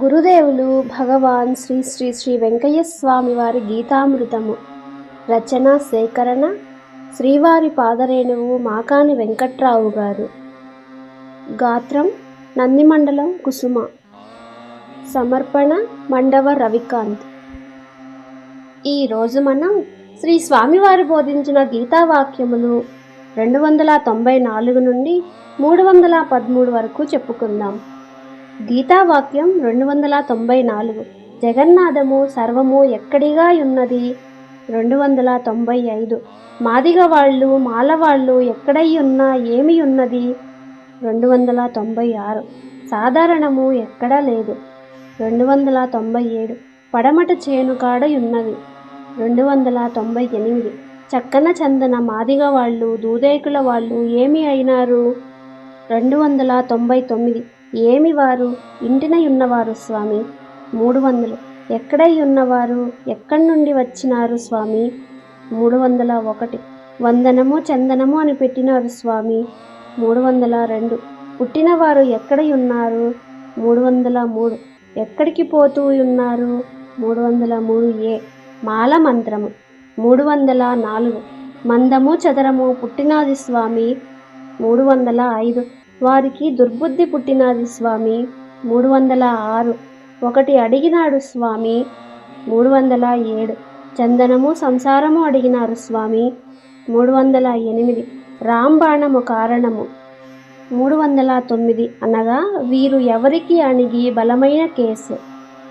గురుదేవులు భగవాన్ శ్రీ శ్రీ శ్రీ వెంకయ్య స్వామి వారి గీతామృతము. రచన సేకరణ శ్రీవారి పాదరేణువు మాకాని వెంకట్రావు గారు. గాత్రం నందిమండలం కుసుమ. సమర్పణ మండవ రవికాంత్. ఈరోజు మనం శ్రీ స్వామివారు బోధించిన గీతావాక్యములు రెండు వందల తొంభై నాలుగు నుండి మూడు వందల పదమూడు వరకు చెప్పుకుందాం. గీతావాక్యం రెండు వందల తొంభై నాలుగు జగన్నాథము సర్వము ఎక్కడిగా ఉన్నది రెండు వందల తొంభై ఐదు మాదిగ వాళ్ళు మాలవాళ్ళు ఎక్కడై ఉన్నా ఏమి ఉన్నది రెండు వందల తొంభై ఆరు సాధారణము ఎక్కడా లేదు. రెండు వందల తొంభై ఏడు పడమట చేను కాడ ఉన్నది రెండు వందల తొంభై ఎనిమిది చక్కన చందన మాదిగ వాళ్ళు దూదేకుల వాళ్ళు ఏమి అయినారు? రెండు వందల తొంభై తొమ్మిది ఏమి వారు ఇంటినై ఉన్నవారు స్వామి. మూడు వందలు ఎక్కడై ఉన్నవారు ఎక్కడి నుండి వచ్చినారు స్వామి? మూడు వందల ఒకటి వందనము చందనము అని పెట్టినారు స్వామి. మూడు వందల రెండు పుట్టినవారు ఎక్కడై ఉన్నారు మూడు వందల మూడు ఎక్కడికి పోతూ ఉన్నారు మూడు వందల మూడు ఏ. మాల మంత్రము మూడు వందల నాలుగు మందము చదరము పుట్టినాది స్వామి. మూడు వందల ఐదు వారికి దుర్బుద్ధి పుట్టినది స్వామి. మూడు వందల ఆరు. ఒకటి అడిగినాడు స్వామి. మూడు వందల ఏడు. చందనము సంసారము అడిగినారు స్వామి. మూడు వందల ఎనిమిది. రాంబాణము కారణము. మూడు వందల తొమ్మిది. అనగా వీరు ఎవరికి అణిగి బలమైన కేసు?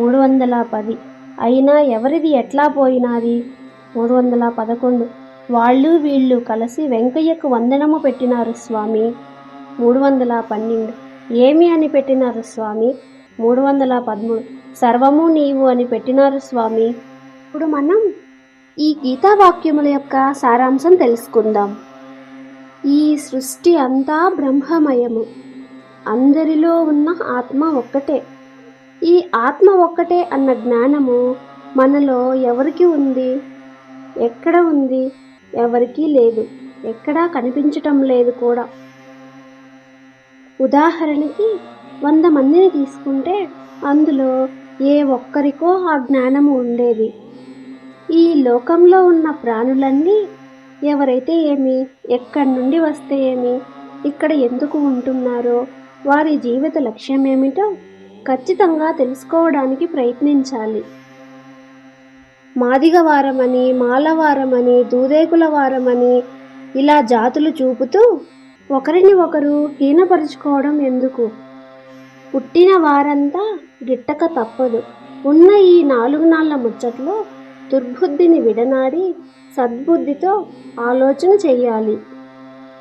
మూడు వందల పది. అయినా ఎవరిది ఎట్లా పోయినది? మూడు వందల పదకొండు. వాళ్ళు వీళ్ళు కలిసి వెంకయ్యకు వందనము పెట్టినారు స్వామి. మూడు వందల పన్నెండు. ఏమి అని పెట్టినారు స్వామి? మూడు వందల పదమూడు. సర్వము నీవు అని పెట్టినారు స్వామి. ఇప్పుడు మనం ఈ గీతావాక్యముల యొక్క సారాంశం తెలుసుకుందాం. ఈ సృష్టి అంతా బ్రహ్మమయము. అందరిలో ఉన్న ఆత్మ ఒక్కటే. ఈ ఆత్మ ఒక్కటే అన్న జ్ఞానము మనలో ఎవరికి ఉంది? ఎక్కడ ఉంది? ఎవరికీ లేదు. ఎక్కడా కనిపించటం లేదు కూడా. ఉదాహరణకి వంద మందిని తీసుకుంటే అందులో ఏ ఒక్కరికో ఆ జ్ఞానము ఉండేది. ఈ లోకంలో ఉన్న ప్రాణులన్నీ ఎవరైతే ఏమి ఎక్కడి నుండి వస్తే ఏమి ఇక్కడ ఎందుకు ఉంటున్నారో వారి జీవిత లక్ష్యం ఏమిటో ఖచ్చితంగా తెలుసుకోవడానికి ప్రయత్నించాలి. మాదిగ వారమని మాలవారమని దూదేకుల వారమని ఇలా జాతులు చూపుతూ ఒకరిని ఒకరు హీనపరుచుకోవడం ఎందుకు? పుట్టిన వారంతా గిట్టక తప్పదు. ఉన్న ఈ నాలుగు నాళ్ళ ముచ్చట్లో దుర్బుద్ధిని విడనాడి సద్బుద్ధితో ఆలోచన చెయ్యాలి.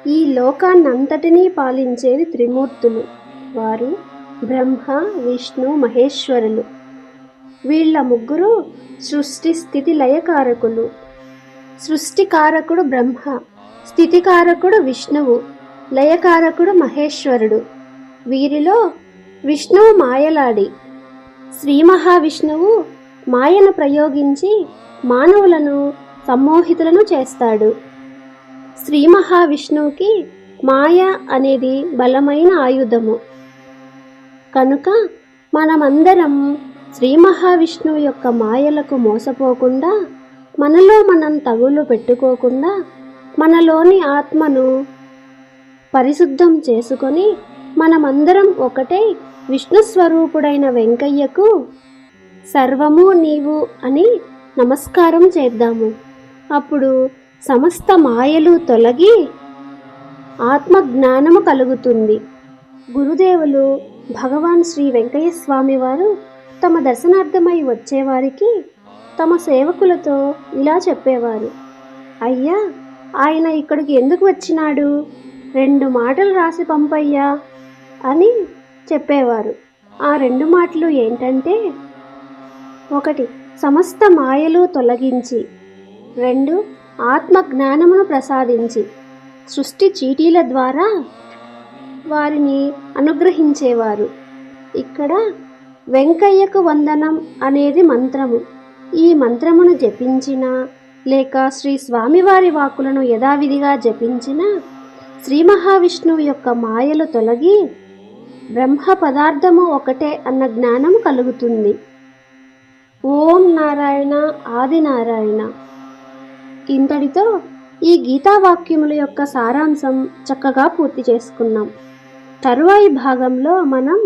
ఈ లోకాన్నంతటినీ పాలించేది త్రిమూర్తులు. వారు బ్రహ్మ విష్ణు మహేశ్వరులు. వీళ్ళ ముగ్గురు సృష్టి స్థితి లయకారకులు. సృష్టికారకుడు బ్రహ్మ స్థితికారకుడు విష్ణువు. లయకారకుడు మహేశ్వరుడు. వీరిలో విష్ణువు మాయలాడి. శ్రీ మహావిష్ణువు మాయను ప్రయోగించి మానవులను సమ్మోహితులను చేస్తాడు. శ్రీ మహావిష్ణువుకి మాయ అనేది బలమైన ఆయుధము. కనుక మనమందరం శ్రీ మహావిష్ణువు యొక్క మాయలకు మోసపోకుండా మనలో మనం తగులు పెట్టుకోకుండా మనలోని ఆత్మను పరిశుద్ధం చేసుకొని మనమందరం ఒకటే విష్ణు స్వరూపుడైన వెంకయ్యకు సర్వము నీవు అని నమస్కారం చేద్దాము. అప్పుడు సమస్త మాయలు తొలగి ఆత్మజ్ఞానము కలుగుతుంది. గురుదేవులు భగవాన్ శ్రీ వెంకయ్య స్వామి వారు తమ దర్శనార్థమై వచ్చేవారికి తమ సేవకులతో ఇలా చెప్పేవారు. అయ్యా ఆయన ఇక్కడికి ఎందుకు వచ్చినాడు? రెండు మాటలు రాసి పంపయ్యా అని చెప్పేవారు. ఆ రెండు మాటలు ఏంటంటే ఒకటి సమస్త మాయలు తొలగించి రెండు ఆత్మ జ్ఞానమును ప్రసాదించి సృష్టి చీటీల ద్వారా వారిని అనుగ్రహించేవారు. ఇక్కడ వెంకయ్యకు వందనం అనేది మంత్రము. ఈ మంత్రమును జపించిన లేక శ్రీ స్వామివారి వాకులను యథావిధిగా జపించిన శ్రీ మహావిష్ణువు యొక్క మాయలు తొలగి బ్రహ్మ పదార్థము ఒకటే అన్న జ్ఞానం కలుగుతుంది. ఓం నారాయణ ఆది నారాయణ. ఇంతటితో ఈ గీతావాక్యముల యొక్క సారాంశం చక్కగా పూర్తి చేసుకున్నాం. తరువాయి భాగంలో మనం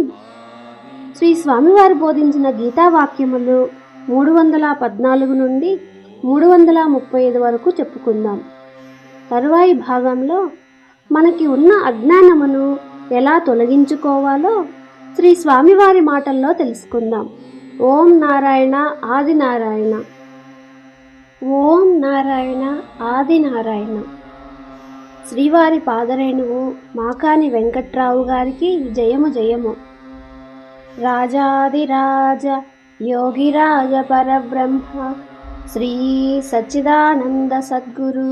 శ్రీ స్వామివారు బోధించిన గీతావాక్యములు మూడు వందల పద్నాలుగు నుండి మూడు వందల ముప్పై ఐదు వరకు చెప్పుకుందాం. తరువాయి భాగంలో మనకి ఉన్న అజ్ఞానమును ఎలా తొలగించుకోవాలో శ్రీ స్వామివారి మాటల్లో తెలుసుకుందాం. ఓం నారాయణ ఆది నారాయణ ఓం నారాయణ ఆది నారాయణ శ్రీవారి పాదరేణువు మాకాని వెంకట్రావు గారికి జయము జయము. రాజాదిరాజ యోగిరాజ పరబ్రహ్మ శ్రీ సచ్చిదానంద సద్గురు